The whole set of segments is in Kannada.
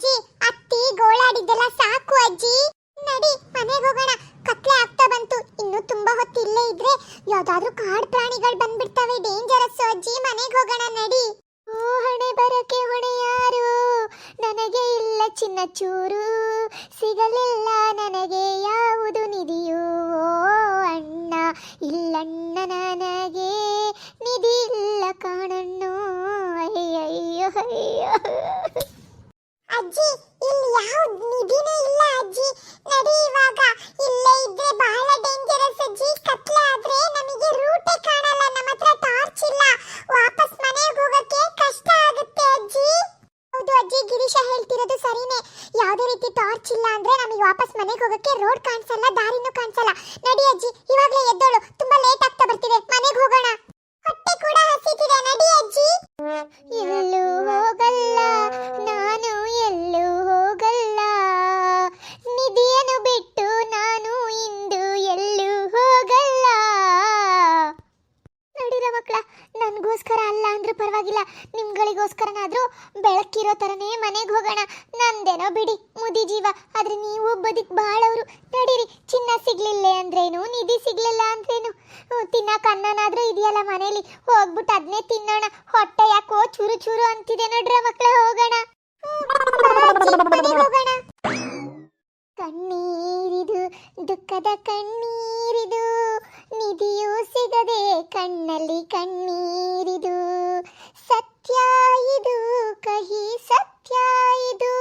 ಅಜ್ಜಿ, ಅತ್ತಿ ಗೋಳಾಡಿದ್ದೆಲ್ಲ ಸಾಕು ಅಜ್ಜಿ. ನಡಿ, ಮನೆಗೆ ಹೋಗೋಣ. ಕತ್ಲೆ ಆಗ್ತಾ ಬಂತು. ಇನ್ನು ತುಂಬಾ ಹೊತ್ತು ಇಲ್ಲೇ ಇದ್ರೆ ಯಾವ್ದಾದ್ರೂ ಕಾಡ್ ಪ್ರಾಣಿಗಳು ಬಂದ್ಬಿಡ್ತವೆ. ಡೇಂಜರಸ್ ಅಜ್ಜಿ, ಮನೆಗೆ ಹೋಗೋಣ, ನಡಿ. ಓ, ಹಣೆ ಬರಕೆ ಹೊಣೆ ಯಾರು? ನನಗೆ ಇಲ್ಲ ಚಿನ್ನ ಚೂರು ಸಿಗಲಿಲ್ಲ ನನಗೆ ಯಾವುದು ನಿಧಿಯು? ಓ, ಅಣ್ಣ, ಇಲ್ಲಣ್ಣ ನನಗೆ ನಿಧಿ ಇಲ್ಲ ಕಾಣಣ್ಣು. ಅಯ್ಯಯ್ಯೋ, ಅಯ್ಯೋ. ಅಜ್ಜಿ, ಇಲ್ಲಿ ಯಾವ ನಿಧಿನೂ ಇಲ್ಲ ಅಜ್ಜಿ. ನಡಿ ಇವಾಗ ಇಲ್ಲೇ ಇದ್ರೆ ಬಹಳ ಡೇಂಜರಸ್ ಅಜ್ಜಿ. ಕತ್ಲೆ ಆದ್ರೆ ನಮಗೆ ರೂಟೇ ಕಾಣಲ್ಲ, ನಮ್ಮ ಹತ್ರ ಟಾರ್ಚ್ ಇಲ್ಲ. ವಾಪಸ್ ಮನೆಗೆ ಹೋಗಕ್ಕೆ ಕಷ್ಟ ಆಗುತ್ತೆ ಅಜ್ಜಿ. ಹೌದು ಅಜ್ಜಿ, ಗಿರೀಶ ಹೇಳ್ತಿರೋದು ಸರಿನೇ. ಯಾವುದೇ ರೀತಿ ಟಾರ್ಚ್ ಇಲ್ಲ ಅಂದ್ರೆ ನಮಗೆ ವಾಪಸ್ ಮನೆಗೆ ಹೋಗಕ್ಕೆ ರೋಡ್ ಕಾಣಿಸಲ್ಲ, ದಾರಿನೂ ಕಾಣಿಸಲ್ಲ. ನಡಿ ಅಜ್ಜಿ, ಇವಾಗಲೇ ಎದ್ದೋಳು. ತುಂಬಾ ಲೇಟ್ ಆಗ್ತಾ ಬರ್ತಿದೆ. ಮನೆಗೆ ಹೋಗೋಣ. ಹೊಟ್ಟೆ ಕೂಡ ಹಸಿತಿದೆ ನಡಿ ಅಜ್ಜಿ. ಎಲ್ಲೂ ಹೋಗಲ್ಲ ನಾನು ಎಲ್ಲೂ ಹೋಗಲ್ಲ. ಜೀವ ಆದ್ರೆ ನೀವು ಬದುಕ್ ಬಾಳವ್ರು. ನಡೀರಿ, ಚಿನ್ನ ಸಿಗ್ಲಿಲ್ಲ ಅಂದ್ರೇನು, ನಿಧಿ ಸಿಗ್ಲಿಲ್ಲ ಅಂದ್ರೇನು? ತಿನ್ನಕ್ ಅನ್ನನಾದ್ರೂ ಇದೆಯಲ್ಲ ಮನೇಲಿ. ಹೋಗ್ಬಿಟ್ಟು ಅದನ್ನೇ ತಿನ್ನೋಣ. ಹೊಟ್ಟೆ ಯಾಕೋ ಚೂರು ಚೂರು ಅಂತಿದೆ ನೋಡ್ರ ಮಕ್ಕಳ ಹೋಗೋಣ. ಹೋಗೋಣ. ಕಣ್ಣೀರಿದು, ದುಃಖದ ಕಣ್ಣೀರಿದು, ನಿಧಿಯೂ ಸಿಗದೆ ಕಣ್ಣಲ್ಲಿ ಕಣ್ಣೀರಿದು. ಸತ್ಯ ಇದು, ಕಹಿ ಸತ್ಯ ಇದು.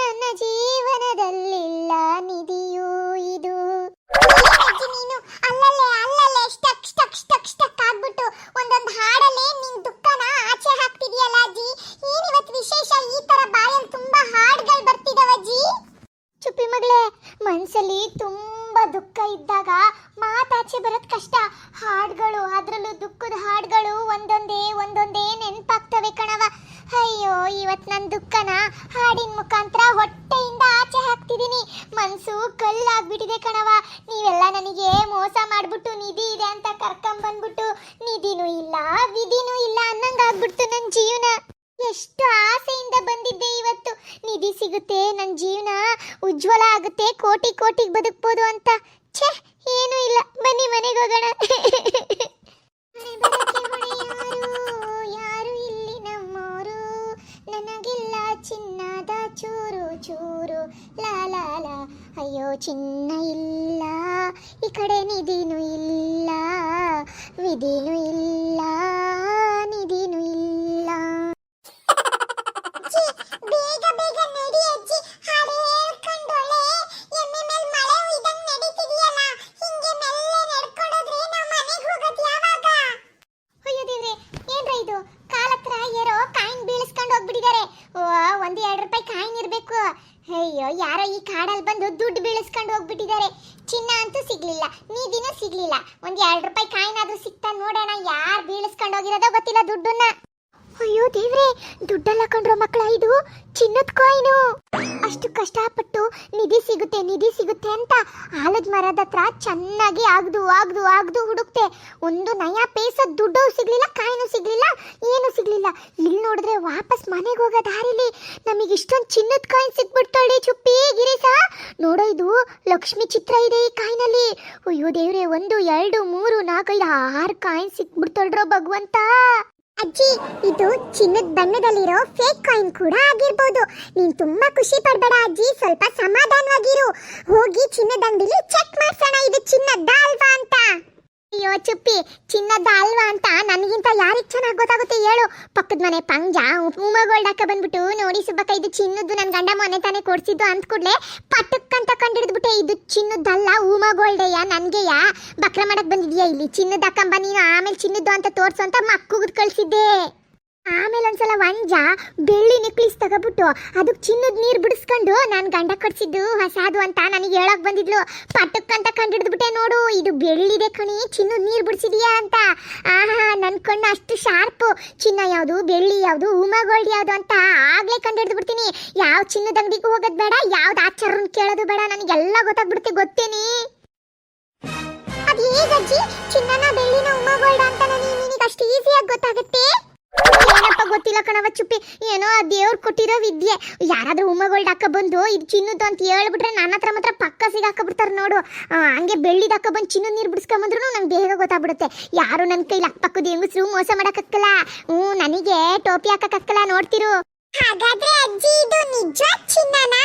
ನನ್ನ ಜೀವನದಲ್ಲಿಲ್ಲ ನಿಧಿಯೂ ಇದು. ನೀನು ಅಲ್ಲಲ್ಲೇ ಅಲ್ಲಲ್ಲೇ, ಸ್ಟಕ್ ಸ್ಟಕ್ ಸ್ಟಕ್ ಸ್ಟಕ್ ಆಗ್ಬಿಟ್ಟು ಒಂದೊಂದು ಹಾಡಲ್ಲೇ ನಿನ್ ದುಃಖನ ಆಚೆ ಹಾಕ್ತಿದ್ಯಲ್ಲ ಅಜ್ಜಿ? ಏನಿವತ್ತು ವಿಶೇಷ ಈ ತರ ಬಾಯಲ್ಲಿ ತುಂಬಾ ಹಾಡ್ಗಳು ಬರ್ತಿದಾವ ಅಜ್ಜಿ? ಚುಪ್ಪಿ ಮಗಳೇ, ಮನ್ಸಲ್ಲಿ ತುಂಬಾ ದುಃಖ ಇದ್ದಾಗ ಮಾತಾಚೆ ಬರೋದ್ ಕಷ್ಟ. ಹಾಡ್ಗಳು, ಅದ್ರಲ್ಲೂ ದುಃಖದ ಹಾಡ್ಗಳು ಒಂದೊಂದೇ ಒಂದೊಂದೇ ನೆನಪಾಗ್ತವೆ ಕಣವ ಅಯ್ಯೋ ಇವತ್ತು ನನ್ನ ದುಃಖನ ಹಾಡಿನ ಮುಖಾಂತರ ಹೊಟ್ಟೆಯಿಂದ ಆಚೆ ಹಾಕ್ತಿದೀನಿ. ಮನ್ಸು ಕಲ್ಲಾಗ್ಬಿಟ್ಟಿದೆ ಕಣವ ನೀವೆಲ್ಲ ನನಗೆ ಮೋಸ ಮಾಡ್ಬಿಟ್ಟು ನಿಧಿ ಇದೆ ಅಂತ ಕರ್ಕೊಂಡ್ ಬಂದ್ಬಿಟ್ಟು ನಿಧಿನೂ ಇಲ್ಲ, ವಿಧಿನೂ ಇಲ್ಲ ಅನ್ನಂಗಾಗ್ಬಿಡ್ತು ನನ್ನ ಜೀವನ. ಎಷ್ಟು ಆಸೆಯಿಂದ ಬಂದಿದ್ದೆ ಇವತ್ತು. ನಿಧಿ ಸಿಗುತ್ತೆ ನನ್ನ ಜೀವನ ಉಜ್ವಲ ಆಗುತ್ತೆ, ಕೋಟಿ ಕೋಟಿಗೆ ಬದುಕ್ಬೋದು ಅಂತ. ಛೇ, ಏನೂ ಇಲ್ಲ. ಬನ್ನಿ ಮನೆಗೆ ಹೋಗೋಣ. ನನಗಿಲ್ಲ ಚಿನ್ನದ ಚೂರು ಚೂರು. ಲಾ ಲಾ ಲಾ. ಅಯ್ಯೋ, ಚಿನ್ನ ಇಲ್ಲ. ಈ ಕಡೆ ನಿಧಿನೂ ಇಲ್ಲ. ವಿಧಿನೂ ಇಲ್ಲ. ಯಾರೋ ಈ ಕಾಡಲ್ಲಿ ಬಂದು ದುಡ್ಡು ಬೀಳಿಸ್ಕೊಂಡು ಹೋಗ್ಬಿಟ್ಟಿದ್ದಾರೆ. ಚಿನ್ನ ಅಂತೂ ಸಿಗ್ಲಿಲ್ಲ ನೀದಿನೂ ಸಿಗ್ಲಿಲ್ಲ. ಒಂದ್ ಎರಡು ರೂಪಾಯಿ ಕಾಯಿನ್ ಆದ್ರೂ ಸಿಗ್ತಾ ನೋಡೋಣ ಯಾರು ಬೀಳಿಸ್ಕೊಂಡು ಹೋಗಿರೋದೋ ಗೊತ್ತಿಲ್ಲ ದುಡ್ಡನ್ನ. ಅಯ್ಯೋ ದೇವ್ರೆ, ದುಡ್ಡೆಲ್ಲ ಕಂಡ್ರೋ ಮಕ್ಕಳ ಇದು ಚಿನ್ನದ ಕಾಯಿನು ಅಷ್ಟು ಕಷ್ಟಪಟ್ಟು ನಿಧಿ ಸಿಗುತ್ತೆ ನಿಧಿ ಸಿಗುತ್ತೆ ಅಂತ ಆಲದ ಮರದ ಹತ್ರ ಚೆನ್ನಾಗಿ ಆಗ್ದು ಆಗ್ದು ಆಗ್ದು ಹುಡುಕ್ತೆ. ಒಂದು ನಯ ಪೇಸ ದುಡ್ಡು ಸಿಗ್ಲಿಲ್ಲ, ಕಾಯಿನೂ ಸಿಗ್ಲಿಲ್ಲ, ಏನು ಸಿಗ್ಲಿಲ್ಲ. ಇಲ್ಲಿ ನೋಡಿದ್ರೆ ವಾಪಸ್ ಮನೆಗೆ ಹೋಗೋ ದಾರಿಲಿ ನಮಗೆ ಇಷ್ಟೊಂದು ಚಿನ್ನದ ಕಾಯಿನ್ ಸಿಕ್ಬಿಡ್ತಾಳೆ ಚುಪ್ಪಿ, ಗಿರೀಶ. ನೋಡೋ ಇದು ಲಕ್ಷ್ಮಿ ಚಿತ್ರ ಇದೆ ಈ ಕಾಯಿನಲ್ಲಿ. ಅಯ್ಯೋ ದೇವ್ರೆ, ಒಂದು, ಎರಡು, ಮೂರು, ನಾಲ್ಕೈದು, ಆರು ಕಾಯಿನ್ ಸಿಕ್ಬಿಡ್ತಾಳ್ರೋ ಭಗವಂತ. ಅಜ್ಜಿ, ಇದು ಚಿನ್ನದ ಬಣ್ಣದಲ್ಲಿರೋ ಫೇಕ್ ಕಾಯಿನ್ ಕೂಡ ಆಗಿರ್ಬೋದು. ನೀನ್ ತುಂಬಾ ಖುಷಿ ಪಡ್ಬೇಡ ಅಜ್ಜಿ. ಸ್ವಲ್ಪ ಸಮಾಧಾನವಾಗಿರು. ಹೋಗಿ ಚಿನ್ನದ ಅಂಗಡಿಲಿ ಚೆಕ್ ಮಾಡ್ಸೋಣ. ಇದು ಚಿನ್ನದ ಚುಪ್ಪಿ, ಚಿನ್ನದ ಅಲ್ವಾ ಅಂತ ನನಗಿಂತ ಯಾರಿಗೆ ಚೆನ್ನಾಗಿ ಗೊತ್ತಾಗುತ್ತೆ ಹೇಳು. ಪಕ್ಕದ ಮನೆ ಪಂಜ ಉಮಾ ಗೋಲ್ಡ್ ಹಾಕ ಬಂದ್ಬಿಟ್ಟು ನೋಡಿ ಸುಬ್ಬಕ್ಕ, ಇದು ಚಿನ್ನದ್ದು ನನ್ನ ಗಂಡ ಮೊನ್ನೆ ತಾನೇ ಕೊಡ್ಸಿದ್ದು ಅಂದ ಕೂಡಲೇ ಪಟಕ್ ಅಂತ ಕಂಡಿಡ್ದ್ಬಿಟ್ಟೆ, ಇದು ಚಿನ್ನದ್ದಲ್ಲ ಉಮಾ ನನಗೆಯ? ಬಕ್ರ ಮಾಡಕ್ ಬಂದಿದ್ಯಾ ಇಲ್ಲಿ? ಚಿನ್ನದ ಕಂಬ ನೀನು ಆಮೇಲೆ ಚಿನ್ನದ್ದು ಅಂತ ತೋರ್ಸು ಅಂತ ಮಕ್ಕುಗ್ ಕಳ್ಸಿದ್ದೆ. ಆಮೇಲೆ ಒಂದ್ಸಲ ವಂಜ ಬೆಳ್ಳಿ ನೆಕ್ಲಿಸ್ ತಗೋಬಿಟ್ಟು ಅದಕ್ಕೆ ಚಿನ್ನದ ನೀರು ಬಿಡಿಸ್ಕೊಂಡು ನಾನು ಗಂಡ ಕಟ್ಸಿದ್ದು ಹೊಸಾದು ಅಂತ ನನಗೆ ಹೇಳಕ್ ಬಂದಿದ್ಲು. ಪಟಕ್ ಅಂತ ಕಂಡಿಡ್ದ್ಬಿಟ್ಟೆ ನೋಡು, ಇದು ಬೆಳ್ಳಿದೆ ಕಣಿ, ಚಿನ್ನದ ನೀರು ಬಿಡಿಸಿದ್ಯಾ ಅಂತ. ಆಹಾ ನನ್ನ ಕಣ್ಣು ಅಷ್ಟು ಶಾರ್ಪು. ಚಿನ್ನ ಯಾವುದು, ಬೆಳ್ಳಿ ಯಾವುದು, ಉಮಾ ಗೋಲ್ಡ್ ಯಾವುದು ಅಂತ ಆಗ್ಲೇ ಕಂಡು ಬಿಡ್ತೀನಿ ಯಾವ ಚಿನ್ನದ ಅಂಗಡಿಗೂ ಹೋಗೋದು ಬೇಡ, ಯಾವ್ದು ಆಚಾರನ್ ಕೇಳೋದು ಬೇಡ, ನನಗೆಲ್ಲ ಗೊತ್ತಾಗ್ಬಿಡುತ್ತೆ, ಗೊತ್ತೇನಿ? ಅದು ಹೇಗಜ್ಜಿ ಚಿನ್ನನ, ಬೆಳ್ಳಿನ, ಉಮಾ ಗೋಲ್ಡ್ ಅಂತ ನನಗೆ ನಿನಗೆ ಅಷ್ಟು ಈಸಿಯಾಗಿ ಗೊತ್ತಾಗುತ್ತೆ? ಗೊತ್ತಿಲ್ಲ ಚುಪ್ಪಿ. ಏನೋ ಆ ದೇವ್ರು ಕೊಟ್ಟಿರೋ ವಿದ್ಯೆ. ಯಾರಾದ್ರೂ ಉಮ್ಮಗೋಲ್ಡ್ ಹಾಕ ಬಂದು ಇದು ಚಿನ್ನದ್ದು ಅಂತ ಹೇಳ್ಬಿಟ್ರೆ ನನ್ನ ಹತ್ರ ಮಾತ್ರ ಪಕ್ಕ ಸಿಗಾಕಬಿಡ್ತಾರೆ ನೋಡು. ಹಂಗೆ ಬೆಳ್ಳಿದ ಹಾಕ ಬಂದು ಚಿನ್ನದ ನೀರು ಬಿಡಿಸ್ಕೊಂಬಂದ್ರು ನಂಗೆ ಬೇಗ ಗೊತ್ತಾಗ್ಬಿಡುತ್ತೆ. ಯಾರು ನನ್ನ ಕೈಲಿ ಅಕ್ಕಪಕ್ಕದ ಹೆಂಗಸ್ರು ಮೋಸ ಮಾಡೋಕ್ಕಲ್ಲ ಹ್ಞೂ, ನನಗೆ ಟೋಪಿ ಹಾಕಕ್ಕಲ್ಲ ನೋಡ್ತಿರು. ಹಾಗಾದ್ರೆ ಅಜ್ಜಿ, ಇದು ನಿಜ ಚಿನ್ನನಾ?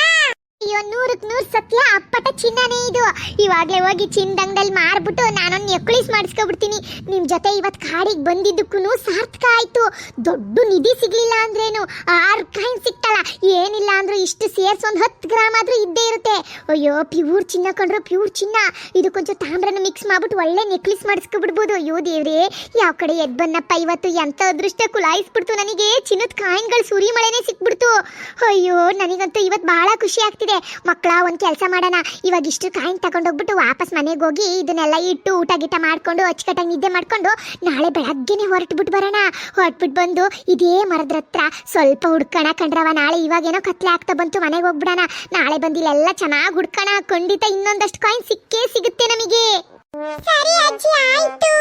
ಅಯ್ಯೋ, ನೂರಕ್ ನೂರ್ ಸತ್ಯ, ಅಪ್ಪಟ ಚಿನ್ನನೇ ಇದು. ಇವಾಗ್ಲೇ ಹೋಗಿ ಚಿನ್ನದಂಗದಲ್ಲಿ ಮಾರ್ಬಿಟ್ಟು ನಾನೊಂದು ನೆಕ್ಲೇಸ್ ಮಾಡಿಸ್ಕೊಬಿಡ್ತೀನಿ. ನಿಮ್ ಜೊತೆ ಇವತ್ ಕಾಡಿಗೆ ಬಂದಿದ್ದಕ್ಕೂ ಸಾರ್ಥಕ ಆಯ್ತು. ದೊಡ್ಡ ನಿಧಿ ಸಿಗ್ಲಿಲ್ಲ ಅಂದ್ರೇನು? ಆರ್ ಕಾಯಿನ್ ಸಿಕ್ತಲ್ಲ. ಏನಿಲ್ಲ ಅಂದ್ರೂ ಇಷ್ಟು ಸೇರ್ಸ್ ಒಂದ್ ಹತ್ತು ಗ್ರಾಮ್ ಆದ್ರೂ ಇದ್ದೇ ಇರುತ್ತೆ. ಅಯ್ಯೋ ಪ್ಯೂರ್ ಚಿನ್ನ ಕಂಡ್ರು ಪ್ಯೂರ್ ಚಿನ್ನ. ಇದಕ್ಕೊಂಚೂರು ತಾಮ್ರನ ಮಿಕ್ಸ್ ಮಾಡ್ಬಿಟ್ಟು ಒಳ್ಳೆ ನೆಕ್ಲೇಸ್ ಮಾಡಿಸ್ಕೊಬಿಡ್ಬೋದು. ಅಯ್ಯೋ, ದೇವ್ರೇ, ಯಾವ ಕಡೆ ಎದ್ ಇವತ್ತು? ಎಂತ ಅದೃಷ್ಟ ಕುಲಾಯಿಸ್ಬಿಡ್ತು ನನಗೆ. ಚಿನ್ನದ ಕಾಯಿನ್ಗಳು ಸುರಿ ಮಳೆನೇ ಸಿಕ್ಬಿಡ್ತು. ಅಯ್ಯೋ, ನನಗಂತೂ ಇವತ್ತು ಬಹಳ ಖುಷಿ ಆಗ್ತಿದೆ. ಮಕ್ಕಳ ಒಂದು ಕೆಲಸ ಮಾಡೋಣ. ಇವಾಗ ಇಷ್ಟು ಕಾಯಿನ್ ತಗೊಂಡೋಗ್ಬಿಟ್ಟು ವಾಪಸ್ ಮನೆಗೆ ಹೋಗಿ ಇದನ್ನೆಲ್ಲ ಇಟ್ಟು ಊಟ ಗೀಟ ಮಾಡ್ಕೊಂಡು ಅಚ್ಚುಕಟ್ಟಾಗಿ ನಿದ್ದೆ ಮಾಡ್ಕೊಂಡು ನಾಳೆ ಬೆಳಗ್ಗೆನೆ ಹೊರಟ್ಬಿಟ್ಟು ಬರೋಣ. ಹೊರಟ್ಬಿಟ್ಟು ಬಂದು ಇದೇ ಮರದ ಹತ್ರ ಸ್ವಲ್ಪ ಹುಡ್ಕೋಣ ಕಂಡ್ರವ. ನಾಳೆ ಇವಾಗೇನೋ ಕತ್ಲೆ ಆಗ್ತಾ ಬಂತು, ಮನೆಗೆ ಹೋಗ್ಬಿಡೋಣ. ನಾಳೆ ಬಂದಿಲ್ಲ ಇಲ್ಲೆಲ್ಲ ಚೆನ್ನಾಗಿ ಹುಡ್ಕೋಣ. ಖಂಡಿತ ಇನ್ನೊಂದಷ್ಟು ಕಾಯಿನ್ ಸಿಕ್ಕೇ ಸಿಗುತ್ತೆ ನಮಗೆ. ಸರಿ ಅಜ್ಜಿ ಆಯ್ತು.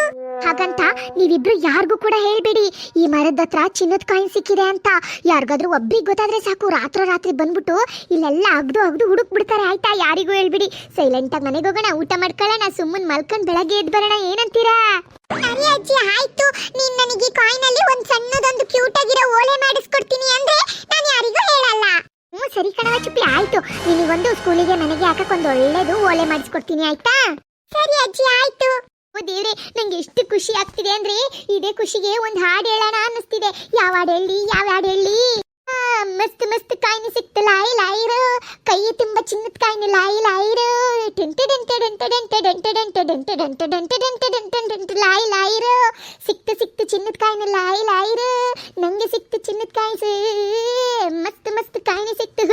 ಹಾಗಂತ ನೀವಿಬ್ರು ಯಾರಿಗೂ ಕೂಡ ಹೇಳ್ಬೇಡಿ. ಈ ಮರದ ಹತ್ರ ಚಿನ್ನದ ಕಾಯಿನ್ ಸಿಕ್ಕಿದೆ ಅಂತ. ಯಾರಿಗಾದ್ರೂ ಒಬ್ರಿಗೆ ಗೊತ್ತಾದ್ರೆ ಸಾಕು. ರಾತ್ರಿ ರಾತ್ರಿ ಬಂದ್ಬಿಟ್ಟು ಇಲ್ಲೆಲ್ಲ ಅಗ್ದು ಅಗ್ದು ಹುಡುಕ್ ಬಿಡ್ತಾರೆ ಆಯ್ತಾ? ಯಾರಿಗೂ ಹೇಳ್ಬಿಡಿ. ಸೈಲೆಂಟ್ ಆಗಿ ಮನೆಗೆ ಹೋಗೋಣ. ಊಟ ಮಾಡ್ಕೊಳ್ಳೋಣ. ಸುಮ್ಮನೆ ಮಲ್ಕೊಂಡ್ ಬೆಳಗ್ಗೆ ಎದ್ದು ಬರೋಣ. ಏನಂತೀರಾ? ಸರಿ ಅಜ್ಜಿ ಆಯ್ತು. ನೀನ್ ನನಗೆ ಕಾಯಿನ್ ಅಲ್ಲಿ ಒಂದ್ ಸಣ್ಣದೊಂದು ಕ್ಯೂಟ್ ಆಗಿರೋ ಓಲೆ ಮಾಡಿಸ್ಕೊಡ್ತೀನಿ ಅಂದ್ರೆ ನಾನು ಯಾರಿಗೂ ಹೇಳಲ್ಲ. ಹ್ಞೂ ಸರಿ ಕಣವ ಚುಪ್ಪಿ. ಆಯ್ತು. ನಿನಗೊಂದು ಸ್ಕೂಲಿಗೆ ಮನೆಗೆ ಹಾಕಕ್ ಒಂದು ಒಳ್ಳೇದು ಓಲೆ ಮಾಡಿಸ್ಕೊಡ್ತೀನಿ. ಆಯ್ತು? ಓ ದೇವ್ರೆ ನಂಗೆ ಎಷ್ಟು ಖುಷಿ ಆಗ್ತಿದೆ ಅಂದ್ರೆ ಇದೇ ಖುಷಿಗೆ ಒಂದು ಹಾಡು ಹೇಳೋಣ ಅನ್ನಿಸ್ತಿದೆ ಯಾವ ಹಾಡು ಹೇಳಿ ಯಾವ ಹಾಡು ಹೇಳಿ ಮಸ್ತ್ ಮಸ್ತ್ ಕಾಯಿನ ಸಿಕ್ತು ಲಾಯಿ ಲಾಯಿರು ಕೈ ತುಂಬ ಚಿನ್ನದ ಕಾಯಿನ ಲಾಯಿ ಲಾಯಿರು ಟೆಂಟೆ ಡೆಂಟೆ ಡೆಂಟೆ ಡೆಂಟೆ ಡೆಂಟೆ ಡೆಂಟೆ ಡೆಂಟೆ ಡೆಂಟೆ ಡೆಂಟೆ ಡೆಂಟೆ ಡೆಂಟೆ ಡೆಂಟೆ ಲಾಯಿ ಲಾಯಿರು ಸಿಕ್ತು ಸಿಕ್ತು ಚಿನ್ನದ ಕಾಯಿನ ಲಾಯಿ ಲಾಯಿರು ನಂಗೆ ಸಿಕ್ತು ಚಿನ್ನದ ಕಾಯಿ ಮಸ್ತ್ ಮಸ್ತ್ ಕಾಯಿನ ಸಿಕ್ತು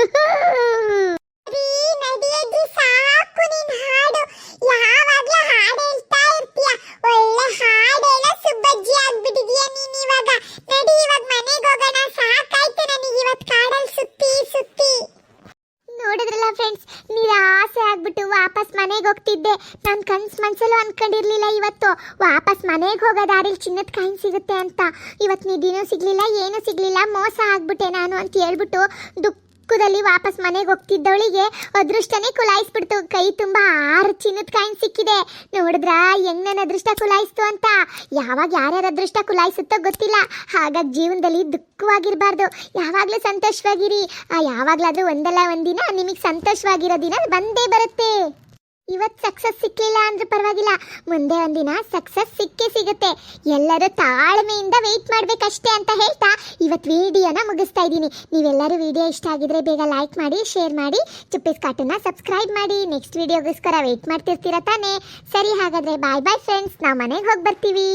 ಸಾಕು ಹಾಡು ಯಾವಾಗ್ಲೂ ಹಾಡು ಹೇಳ್ತಾ ಇರ್ತೀಯ ಒಳ್ಳೆ ಹಾಡು ಹೇಳೋ ಸುಬ್ಬಜ್ಜಿ ಆಗ್ಬಿಟ್ಟಿದೀಯ ನೀನ್ ಇವಾಗ ನಡಿ ಇವಾಗ ಮನೆಗೆ ಹೋಗೋಣ ಸಾಕಾಯ್ತು ನನಗೆ ಇವತ್ತು ಕಾಡಲ್ಲಿ ಸುತ್ತಿ ಸುತ್ತಿ ನೋಡಿದ್ರಲ್ಲ ಫ್ರೆಂಡ್ಸ್ ನಿರಾಸೆ ಆಗ್ಬಿಟ್ಟು ವಾಪಸ್ ಮನೆಗೆ ಹೋಗ್ತಿದ್ದೆ ನಾನು ಕನ್ಸ್ ಮನ್ಸಲ್ಲೂ ಅನ್ಕೊಂಡಿರ್ಲಿಲ್ಲ ಇವತ್ತು. ವಾಪಸ್ ಮನೆಗೆ ಹೋಗೋ ದಾರಿಲಿ ಚಿನ್ನದ ಕಾಯಿನ್ ಸಿಗುತ್ತೆ ಅಂತ. ಇವತ್ತು ನಿಧಿನೂ ಸಿಗ್ಲಿಲ್ಲ, ಏನೂ ಸಿಗ್ಲಿಲ್ಲ, ಮೋಸ ಆಗ್ಬಿಟ್ಟೆ ನಾನು ಅಂತ ಹೇಳ್ಬಿಟ್ಟು ದುಃಖದಲ್ಲಿ ವಾಪಸ್ ಮನೆಗೆ ಹೋಗ್ತಿದ್ದವಳಿಗೆ ಅದೃಷ್ಟನೇ ಕುಲಾಯಿಸ್ಬಿಡ್ತು. ಕೈ ತುಂಬ ಆರು ಚಿನ್ನದ ಕಾಯಿನ್ ಸಿಕ್ಕಿದೆ. ನೋಡಿದ್ರ ಹೆಂಗ್ ನನ್ನ ಅದೃಷ್ಟ ಕುಲಾಯಿಸ್ತು ಅಂತ. ಯಾವಾಗ ಯಾರ್ಯಾರ ಅದೃಷ್ಟ ಕುಲಾಯಿಸುತ್ತೋ ಗೊತ್ತಿಲ್ಲ. ಹಾಗಾಗಿ ಜೀವನದಲ್ಲಿ ದುಃಖವಾಗಿರಬಾರ್ದು. ಯಾವಾಗಲೂ ಸಂತೋಷವಾಗಿರಿ. ಯಾವಾಗಲಾದರೂ ಯಾವಾಗಲಾದ್ರೂ ಒಂದಲ್ಲ ಒಂದಿನ, ನಿಮಗೆ ಸಂತೋಷವಾಗಿರೋ ದಿನ ಬಂದೇ ಬರುತ್ತೆ. ಇವತ್ತು ಸಕ್ಸಸ್ ಸಿಕ್ಕಲಿಲ್ಲ ಅಂದ್ರೆ ಪರವಾಗಿಲ್ಲ. ಮುಂದೆ ಒಂದಿನ ಸಕ್ಸಸ್ ಸಿಕ್ಕೇ ಸಿಗುತ್ತೆ. ಎಲ್ಲರೂ ತಾಳ್ಮೆಯಿಂದ ವೆಯ್ಟ್ ಮಾಡ್ಬೇಕಷ್ಟೇ ಅಂತ ಹೇಳ್ತಾ ಇವತ್ತು ವಿಡಿಯೋನ ಮುಗಿಸ್ತಾ ಇದ್ದೀನಿ. ನೀವೆಲ್ಲರೂ ವಿಡಿಯೋ ಇಷ್ಟ ಆಗಿದ್ರೆ ಬೇಗ ಲೈಕ್ ಮಾಡಿ ಶೇರ್ ಮಾಡಿ, ಚುಪ್ಪಿಸ್ ಕಾಟನ್ನ ಸಬ್ಸ್ಕ್ರೈಬ್ ಮಾಡಿ. ನೆಕ್ಸ್ಟ್ ವಿಡಿಯೋಗೋಸ್ಕರ ವೆಯ್ಟ್ ಮಾಡ್ತಿರ್ತೀರ ತಾನೇ? ಸರಿ ಹಾಗಾದ್ರೆ ಬಾಯ್ ಬಾಯ್ ಫ್ರೆಂಡ್ಸ್ ನಾವು ಮನೆಗೆ ಹೋಗಿ ಬರ್ತೀವಿ.